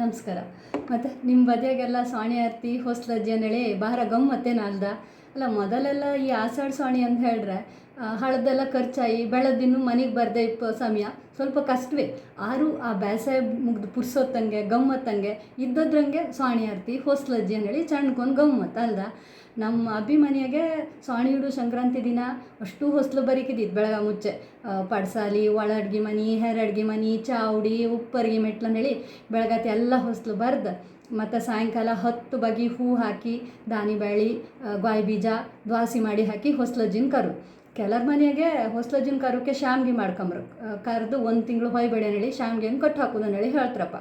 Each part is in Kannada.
ನಮಸ್ಕಾರ. ಮತ್ತು ನಿಮ್ಮ ಬದಿಯಾಗೆಲ್ಲ ಸ್ವಾಣಿ ಆರ್ತಿ, ಹೊಸ್ಲಜ್ಜಿ ಅಂದೇಳಿ ಬಾರ ಗಮ್ಮತ್ತೇನಲ್ದ ಅಲ್ಲ, ಮೊದಲೆಲ್ಲ ಈ ಆಷಾಢ ಸ್ವಾಣಿ ಅಂತ ಹೇಳಿದ್ರೆ ಹಳದೆಲ್ಲ ಖರ್ಚಾಯಿ ಬೆಳದಿನ್ನು ಮನೆಗೆ ಬರದೆ ಇಪ್ಪ ಸಮಯ. ಸ್ವಲ್ಪ ಕಷ್ಟವೇ. ಆರು ಆ ಬೇಸಾಯ ಮುಗ್ದು ಪುರ್ಸೊತ್ತಂಗೆ, ಗಮ್ಮತ್ತಂಗೆ ಇದ್ದದ್ರಂಗೆ ಸ್ವಾಣಿ ಆರ್ತಿ ಹೊಸ್ಲಜ್ಜಿ ಅಂದೇಳಿ ಚಣ್ಕೊಂಡು ಗಮ್ಮತ್ತು ಅಲ್ದ? ನಮ್ಮ ಅಭಿಮನ್ಯಾಗೆ ಸ್ವಾಣಿ ಸಂಕ್ರಾಂತಿ ದಿನ ಅಷ್ಟು ಹೊಸ್ಲು ಬರೀಕಿದ್ದಿತ್ತು ಬೆಳಗ ಮುಚ್ಚೆ. ಪಡ್ಸಾಲಿ ಒಳ ಅಡ್ಗೆ ಮನೆ ಹೆರ ಅಡ್ಗೆ ಮನೆ, ಚಾವುಡಿ, ಉಪ್ಪರಿಗೆ ಮೆಟ್ಲು ಅಂದೇಳಿ ಬೆಳಗತ್ತೆ ಎಲ್ಲ ಹೊಸ್ಲು ಬರ್ದು ಮತ್ತು ಸಾಯಂಕಾಲ ಹತ್ತು ಬಗೆ ಹೂ ಹಾಕಿ ದಾನಿ ದಾನಿಬೇಳಿ ಗಾಯಿ ಬೀಜ ದ್ವಾಸಿ ಮಾಡಿ ಹಾಕಿ ಹೊಸ್ಲಜ್ಜಿನ ಕರು. ಕೆಲರ ಮನೆಗೆ ಹೊಸಲಜ್ಜಿನ ಕರುಕ್ಕೆ ಶಾಮ್ಗೆ ಮಾಡ್ಕೊಂಬ್ರು. ಕರೆದು ಒಂದು ತಿಂಗಳು ಹೊಯ್ಬೇಡಿ ಹೇಳಿ ಶಾಮ್ಗಿಯನ್ನು ಕಟ್ಟು ಹಾಕೋದು ಹೇಳಿ ಹೇಳ್ತಾರಪ್ಪ.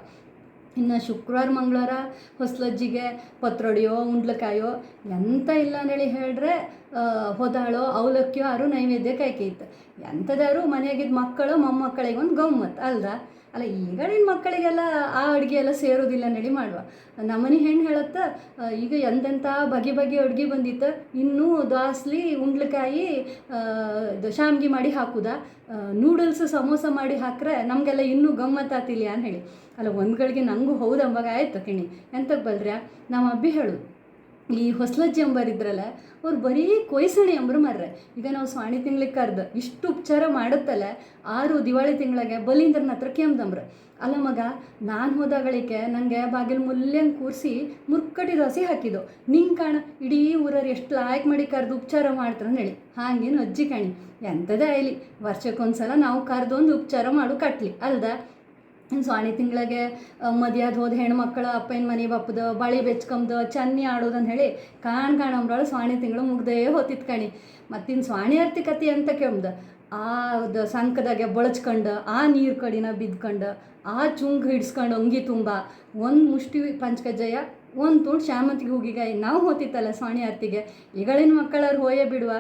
ಇನ್ನು ಶುಕ್ರವಾರ, ಮಂಗಳವಾರ ಹೊಸ್ಲಜ್ಜಿಗೆ ಪತ್ರೊಡೆಯೋ, ಉಂಡ್ಲಕಾಯೋ ಎಂತ ಇಲ್ಲ ಅಂದೇಳಿ ಹೇಳ್ರೆ ಹೊದಾಳೋ, ಅವಲಕ್ಕಿಯೋ, ಆರು ನೈವೇದ್ಯ ಕಾಯ್ಕೈತೆ ಎಂಥದಾರು ಮನೆಯಾಗಿದ್ದ ಮಕ್ಕಳು ಮೊಮ್ಮಕ್ಕಳಿಗೆ ಒಂದು ಗಮ್ಮತ್ತು ಅಲ್ದ ಅಲ್ಲ ಈಗಳಿನ ಮಕ್ಕಳಿಗೆಲ್ಲ ಆ ಅಡುಗೆ ಎಲ್ಲ ಸೇರೋದಿಲ್ಲ, ನಡಿ ಮಾಡುವ. ನಮ್ಮನೆ ಹೆಣ್ಣು ಹೇಳತ್ತ ಈಗ ಎಂತೆಂಥ ಬಗೆ ಬಗೆ ಅಡುಗೆ ಬಂದಿತ್ತು, ಇನ್ನೂ ದಾಸ್ಲಿ ಉಂಡ್ಲಕಾಯಿ ಶಾಮ್ಗಿ ಮಾಡಿ ಹಾಕುದ. ನೂಡಲ್ಸ್ ಸಮೋಸ ಮಾಡಿ ಹಾಕ್ರೆ ನಮಗೆಲ್ಲ ಇನ್ನೂ ಗಮ್ಮತ್ತಾತಿಲ್ಲ ಅಂತ ಹೇಳಿ ಅಲ್ಲ, ಒಂದ್ಗಳಿಗೆ ನಂಗೂ ಹೌದಂಬಾಗ ಆಯ್ತು ಕಿಣಿ ಎಂತಕ್ಕೆ ಬಲ್ರ್ಯಾ? ನಮ್ಮ ಅಬ್ಬಿ ಹೇಳು ಈ ಹೊಸ್ಲಜ್ಜಿ ಅಂಬರಿದ್ರಲ್ಲ ಅವ್ರು ಬರೀ ಕೊಯ್ಸಣಿ ಅಂಬ್ರು ಮಾರ್ರೆ ಈಗ ನಾವು ಸ್ವಾಣಿ ತಿಂಗ್ಳಿಗೆ ಕರ್ದು ಇಷ್ಟು ಉಪಚಾರ ಮಾಡುತ್ತಲ್ಲ, ಆರು ದಿವಾಳಿ ತಿಂಗಳಿಗೆ ಬಲೀಂದ್ರನ ಹತ್ರ ಕೆಮ್ದಂಬ್ರು ಅಲ್ಲ ಮಗ, ನಾನು ಹೋದಾಗಳಿಕೆ ನನಗೆ ಬಾಗಿಲು ಮುಲ್ಯಂಗೆ ಕೂರಿಸಿ ಮುರ್ಕಟಿ ದೋಸೆ ಹಾಕಿದ್ದು. ನಿಂಗೆ ಕಾಣ, ಇಡೀ ಊರವ್ರು ಎಷ್ಟು ಲಾಯಕ್ ಮಾಡಿ ಕರೆದು ಉಪಚಾರ ಮಾಡ್ತಾರೆ ಹೇಳಿ. ಹಾಗೇನು ಅಜ್ಜಿ ಕಾಣಿ. ಎಂಥದೇ ಆಯ್ಲಿ ವರ್ಷಕ್ಕೊಂದ್ಸಲ ನಾವು ಒಂದು ಉಪಚಾರ ಮಾಡು, ಕಟ್ಲಿ. ಅಲ್ದ? ಸ್ವಾಣಿ ತಿಂಗಳಿಗೆ ಮದ್ಯಾದ ಹೋದ ಹೆಣ್ಮಕ್ಳು ಅಪ್ಪನ ಮನೆ ಬಪ್ಪದ, ಬಳಿ ಬೆಚ್ಕೊಂಬದು ಚನ್ನಿ ಆಡೋದಂತ ಹೇಳಿ ಕಾಣ್ ಕಾಣಂಬ್ರಳು ಸ್ವಾಣಿ ತಿಂಗಳು ಮುಗ್ದೇ ಹೊತ್ತಿತ್ತು ಕಣಿ. ಮತ್ತಿನ್ನು ಸ್ವಾಣಿ ಆರ್ತಿ ಕತಿ ಅಂತ ಕೇಳ್ದ ಆ ಸಂಕದಾಗೆ ಬಳಚ್ಕೊಂಡು, ಆ ನೀರು ಕಡಿನ ಬಿದ್ಕೊಂಡು, ಆ ಚುಂಗ್ ಹಿಡ್ಸ್ಕೊಂಡು ಅಂಗಿ ತುಂಬ, ಒಂದು ಮುಷ್ಟಿ ಪಂಚಕಜ್ಜಯ ಒಂದು ತುಂಡು ಶಾಮಂತಿಗೆ ಹೂಗಿಗಾಯಿ ನಾವು ಹೋತಿತ್ತಲ್ಲ ಸ್ವಾಣಿ ಆರ್ತಿಗೆ, ಈಗಳಿನ ಮಕ್ಕಳವ್ರು ಹೋಯೇ ಬಿಡುವ?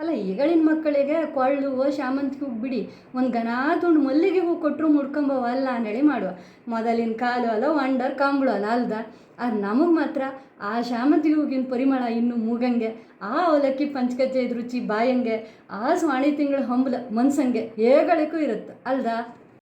ಅಲ್ಲ, ಈಗಳಿನ ಮಕ್ಕಳಿಗೆ ಕೊಳ್ಳು ಶಾಮಂತಿಗೆ ಹೂ ಬಿಡಿ, ಒಂದು ಘನ ತುಂಡು ಮಲ್ಲಿಗೆ ಹೂ ಕೊಟ್ಟರು ಮುಡ್ಕೊಂಬವ ಅಲ್ಲ ಅಂದೇಳಿ ಮಾಡುವ. ಮೊದಲಿನ ಕಾಲು ಅಲ್ಲ ವಂಡರ್ ಕಂಬಳು ಅಲ್ಲ ಅಲ್ದ? ಅದು ನಮಗೆ ಮಾತ್ರ ಆ ಶಾಮಂತಿಗೆ ಹೂಗಿನ ಪರಿಮಳ ಇನ್ನು ಮೂಗಂಗೆ, ಆ ಅವಲಕ್ಕಿ ಪಂಚಕಜ್ಜೆ ರುಚಿ ಬಾಯಂಗೆ, ಆ ಸ್ವಾಣಿ ತಿಂಗಳ ಹಂಬಲ ಮನ್ಸಂಗೆ ಹೇಗಳಿಗೂ ಇರುತ್ತೆ, ಅಲ್ದಾ?